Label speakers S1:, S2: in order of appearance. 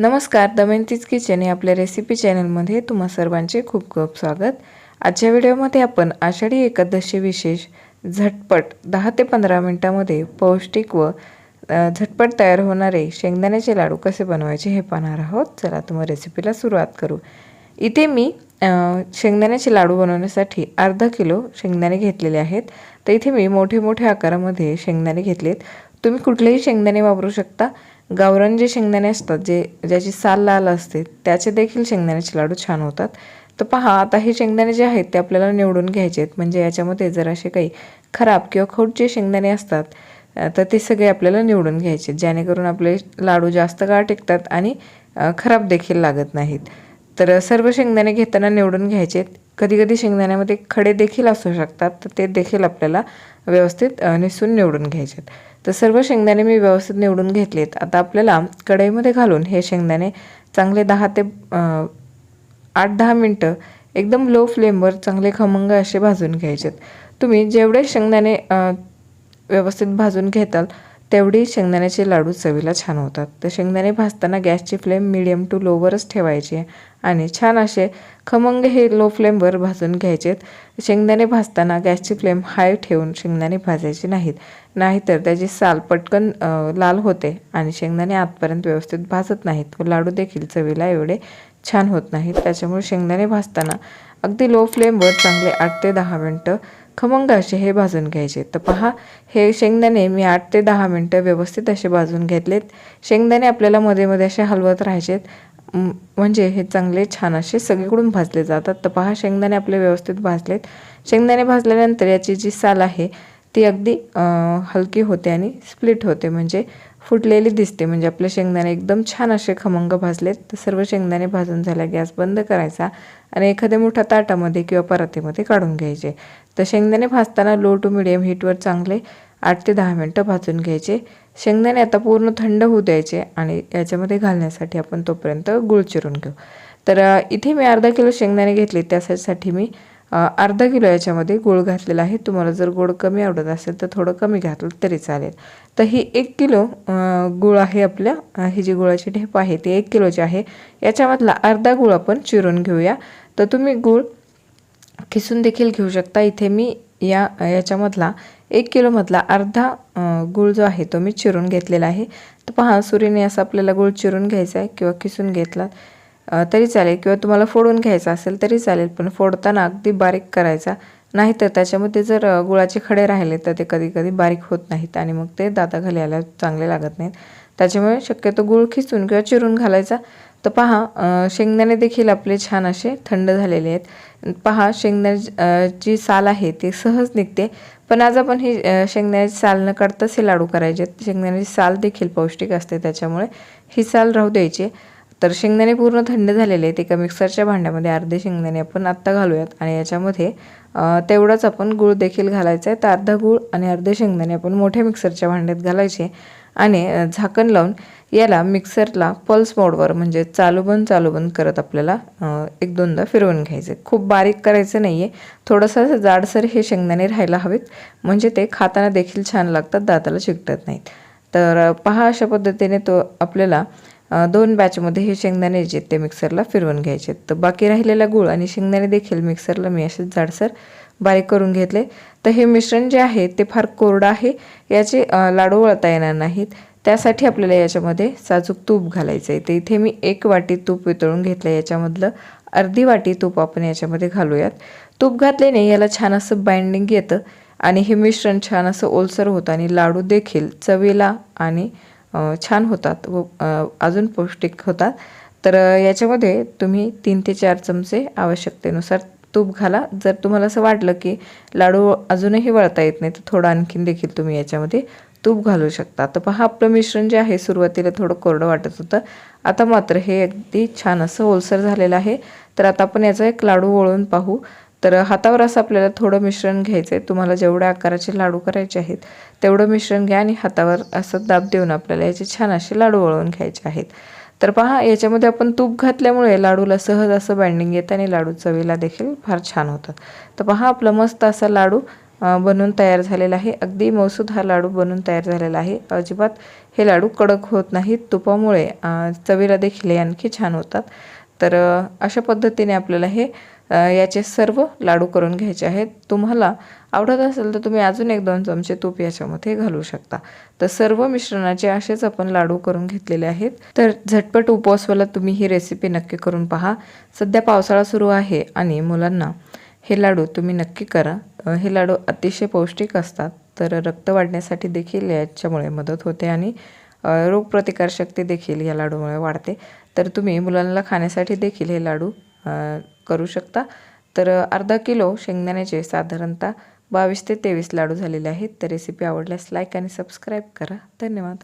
S1: नमस्कार दमयंतीज किचन या आपल्या रेसिपी चॅनलमध्ये तुम्हा सर्वांचे खूप खूप स्वागत. आजच्या व्हिडिओमध्ये आपण आषाढी एकादशी विशेष झटपट दहा ते पंधरा मिनटामध्ये पौष्टिक व झटपट तयार होणारे शेंगदाण्याचे लाडू कसे बनवायचे हे पाहणार आहोत. चला तुम्ही रेसिपीला सुरुवात करू. इथे मी शेंगदाण्याचे लाडू बनवण्यासाठी अर्धा किलो शेंगदाणे घेतलेले आहेत. तर इथे मी मोठे मोठे आकारामध्ये शेंगदाणे घेतलेत. तुम्ही कुठलेही शेंगदाणे वापरू शकता. गावरान जे शेंगदाणे असतात जे ज्याची साल लाल असते त्याचे देखील शेंगदाण्याचे लाडू छान होतात. तर पहा आता हे शेंगदाणे जे आहेत ते आपल्याला निवडून घ्यायचे आहेत. म्हणजे याच्यामध्ये जर असे काही खराब किंवा खोट जे शेंगदाणे असतात तर ते सगळे आपल्याला निवडून घ्यायचे आहेत जेणेकरून आपले लाडू जास्त काळ टिकतात आणि खराब देखील लागत नाहीत. तर सर्व शेंगदाणे घेताना निवडून घ्यायचे. कधी कधी शेंगदाण्यामध्ये खडे देखील असू शकतात तर ते देखील आपल्याला व्यवस्थित निसून निवडून घ्यायचे तर सर्व शेंगदाणे मी व्यवस्थित निवडून घेतलेत. आता आपल्याला कढईमध्ये घालून हे शेंगदाणे चांगले दहा ते आठ दहा मिनटं एकदम लो फ्लेमवर चांगले खमंग असे भाजून घ्यायचेत. तुम्ही जेवढे शेंगदाणे व्यवस्थित भाजून घेताल तेवढी शेंगदाण्याचे लाडू चवीला छान होतात. तर शेंगदाणे भाजताना गॅसची फ्लेम मिडियम टू लोवरच ठेवायची आहे आणि छान असे खमंग हे लो फ्लेमवर भाजून घ्यायचेत. शेंगदाणे भाजताना गॅसची फ्लेम हाय ठेवून शेंगदाणे भाजायचे नाहीत. नाहीतर त्याची साल पटकन लाल होते आणि शेंगदाणे आतपर्यंत व्यवस्थित भाजत नाहीत व लाडू देखील चवीला एवढे छान होत नाहीत. त्याच्यामुळे शेंगदाणे भाजताना अगदी लो फ्लेमवर चांगले आठ ते दहा मिनटं खमंग असे हे भाजून घ्यायचे. तर पहा हे शेंगदाणे मी आठ ते दहा मिनटं व्यवस्थित असे भाजून घेतलेत. शेंगदाणे आपल्याला मध्ये मध्ये असे हलवत राहायचेत. म्हणजे हे चांगले छान असे सगळीकडून भाजले जातात. तर पहा शेंगदाणे आपले व्यवस्थित भाजलेत. शेंगदाणे भाजल्यानंतर याची जी साल आहे ती अगदी हलकी होते आणि स्प्लिट होते. म्हणजे फुटलेली दिसते. म्हणजे आपले शेंगदाणे एकदम छान असे खमंग भाजलेत. तर सर्व शेंगदाणे भाजून झाल्या. गॅस बंद करायचा आणि एखाद्या मोठ्या ताटामध्ये किंवा परातीमध्ये काढून घ्यायचे. तर शेंगदाणे भाजताना लो टू मिडियम हीटवर चांगले आठ ते दहा मिनटं भाजून घ्यायचे. शेंगदाणे आता पूर्ण थंड होऊ द्यायचे आणि याच्यामध्ये घालण्यासाठी आपण तोपर्यंत गुळ चिरून घेऊ. तर इथे मी अर्धा किलो शेंगदाणे घेतले. त्यासाठी मी अर्धा किलो याच्यामध्ये गुळ घातलेला आहे. तुम्हाला जर गोड कमी आवडत असेल तर थोडं कमी घातलं तरी चालेल. तर ही एक किलो गुळ आहे आपल्या. ही जी गुळाची ढेप आहे ती एक किलोची आहे. याच्यामधला अर्धा गुळ आपण चिरून घेऊया. तर तुम्ही गुळ किसून देखील घेऊ शकता. इथे मी या याच्यामधला एक किलोमधला अर्धा गुळ गूळ जो आहे तो मी चिरून घेतलेला आहे. तर पहा सुरीने असं आपल्याला गूळ चिरून घ्यायचा आहे किंवा किसून घेतला तरी चालेल. किंवा तुम्हाला फोडून घ्यायचा असेल तरी चालेल पण फोडताना अगदी बारीक करायचा. नाहीतर त्याच्यामध्ये जर गुळाचे खडे राहिले तर ते कधी कधी बारीक होत नाहीत आणि मग ते दाताखाली घालायला चांगले लागत नाहीत. त्याच्यामुळे शक्यतो गूळ खिचून किंवा चिरून घालायचा. तर पहा शेंगदाणे देखील आपले छान असे थंड झालेले आहेत. पहा शेंगदाण्याची साल आहे ती सहज निघते. पण आज आपण ही शेंगदाण्याची साल न काढताच हे लाडू करायचे. आहेत शेंगदाण्याची साल देखील पौष्टिक असते त्याच्यामुळे ही साल राहू द्यायची. तर शेंगदाणे पूर्ण थंड झालेले आहेत. एका मिक्सरच्या भांड्यामध्ये अर्धे शेंगदाणे आपण आत्ता घालूयात आणि याच्यामध्ये तेवढाच तेवढंच आपण गूळ देखील घालायचा आहे. तर अर्धा गूळ आणि अर्धे शेंगदाणे आपण मोठ्या मिक्सरच्या भांड्यात घालायचे आणि झाकण लावून याला मिक्सरला पल्स मोडवर म्हणजे चालू बंद चालू बंद करत आपल्याला एक दोनदा फिरवून घ्यायचे. खूप बारीक करायचं नाही आहे थोडंसं असं जाडसर हे शेंगदाणे राहायला हवेत. म्हणजे ते खाताना देखील छान लागतात दाताला चिकटत नाहीत. तर पहा अशा पद्धतीने तो आपल्याला दोन बॅचमध्ये हे शेंगदाणे जे ते मिक्सरला फिरवून घ्यायचे तर बाकी राहिलेला गूळ आणि शेंगदाणे देखील मिक्सरला मी असेच जाडसर बारीक करून घेतले. तर हे मिश्रण जे आहे ते फार कोरडं आहे. याचे लाडू वळता येणार नाहीत. त्यासाठी आपल्याला याच्यामध्ये साजूक तूप घालायचं आहे तर इथे मी एक वाटी तूप वितळून घेतलं याच्यामधलं अर्धी वाटी तूप आपण याच्यामध्ये घालूयात. तूप घातल्याने याला छान असं बाइंडिंग येतं आणि हे मिश्रण छान असं ओलसर होतं आणि लाडू देखील चवीला आणि छान होतात व अजून पौष्टिक होतात. तर याच्यामध्ये तुम्ही तीन ते चार चमचे आवश्यकतेनुसार तूप घाला. जर तुम्हाला असं वाटलं की लाडू अजूनही वळता येत नाही तर थोडं आणखीन देखील तुम्ही याच्यामध्ये तूप घालू शकता. तर पहा आपलं मिश्रण जे आहे सुरुवातीला थोडं कोरडं वाटत होतं. आता मात्र हे अगदी छान असं ओलसर झालेलं आहे. तर आता आपण याचा एक लाडू वळून पाहू. तर हातावर असं आपल्याला थोडं मिश्रण घ्यायचं आहे तुम्हाला जेवढ्या आकाराचे लाडू करायचे आहेत तेवढं मिश्रण घ्या आणि हातावर असं दाब देऊन आपल्याला याचे छान असे लाडू वळवून घ्यायचे आहेत. तर पहा याच्यामध्ये आपण तूप घातल्यामुळे लाडूला सहज असं बाइंडिंग येतं आणि लाडू चवीला देखील फार छान होतात. तर पहा आपला मस्त असा लाडू बनून तयार झालेला आहे. अगदी मौसूद हा लाडू बनून तयार झालेला आहे. अजिबात हे लाडू कडक होत नाहीत. तुपामुळे चवीला देखील हे आणखी छान होतात. तर अशा पद्धतीने आपल्याला हे याचे सर्व लाडू करून घ्यायचे आहेत. तुम्हाला आवडत असेल तर तुम्ही अजून एक दोन चमचे तूप याच्यामध्ये घालू शकता. तर सर्व मिश्रणाचे असेच आपण लाडू करून घेतलेले आहेत. तर झटपट उपवासवाला तुम्ही ही रेसिपी नक्की करून पहा. सध्या पावसाळा सुरू आहे आणि मुलांना हे लाडू तुम्ही नक्की करा. हे लाडू अतिशय पौष्टिक असतात. तर रक्त वाढण्यासाठी देखील याच्यामुळे मदत होते आणि रोगप्रतिकारशक्ती देखील या लाडूमुळे वाढते. तर तुम्ही मुलांना खाण्यासाठी देखील हे लाडू करू शकता. तर अर्धा किलो शेंगदाण्याचे साधारणतः बावीस ते तेवीस लाडू झालेले आहेत. तर रेसिपी आवडल्यास लाईक आणि सबस्क्राईब करा. धन्यवाद.